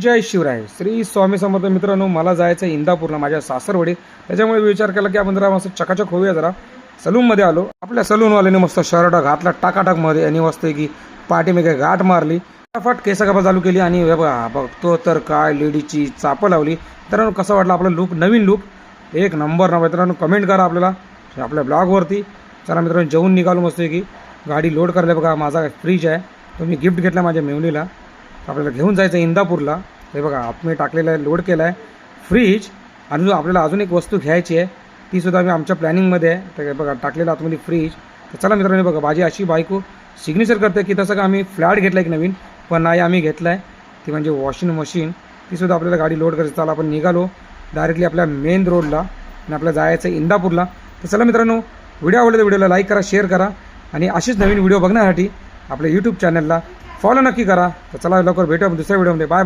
जय शिवराय. श्री स्वामी समर्थ मित्रांनो मला जायचं आहे इंदापूरला माझ्या सासरवडी त्याच्यामुळे विचार केला की आपण जरा मस्त चकाचक होऊया जरा. सलूनमध्ये आलो. आपल्या सलूनवाल्याने मस्त शर्ट घातला टाकाटाकमध्ये आणि मस्त की पाठीमागे गाठ मारली. फटाफट केस कापा चालू केली आणि बघतो तर काय लेडीची चापं लावली. मित्रांनो कसं वाटलं आपलं लुक नवीन लुक एक नंबर ना मित्रांनो कमेंट करा आपल्याला. आपल्या ब्लॉगवरती चला मित्रांनो जेवून निघालो मस्त की गाडी लोड करायला बघा माझा फ्रीज आहे. तो मी गिफ्ट घेतला माझ्या मेवणीला. आपल्याला घेऊन जायचं आहे इंदापूरला. हे बघा आतमध्ये टाकलेलं आहे लोड केला आहे. फ्रीज आणि जो आपल्याला अजून एक वस्तू घ्यायची आहे तीसुद्धा आम्ही मी आमच्या प्लॅनिंगमध्ये आहे. तर बघा टाकलेलं आतमध्ये फ्रीज तर चला मित्रांनो बघा माझी अशी बायको सिग्नेचर करते की तसं का आम्ही फ्लॅट घेतला एक नवीन पण नाही आम्ही घेतला आहे. ती म्हणजे वॉशिंग मशीन तीसुद्धा आपल्याला गाडी लोड करायची. चला आपण निघालो डायरेक्टली आपल्या मेन रोडला आणि आपल्याला जायचं आहे इंदापूरला. तर चला मित्रांनो व्हिडिओ आवडला तर व्हिडिओला लाईक करा शेअर करा. आणि अशीच नवीन व्हिडिओ बघण्यासाठी आपल्या यूट्यूब चॅनलला फॉलो नक्की करा. तर चला लवकर भेटूया दुसऱ्या व्हिडिओमध्ये बाय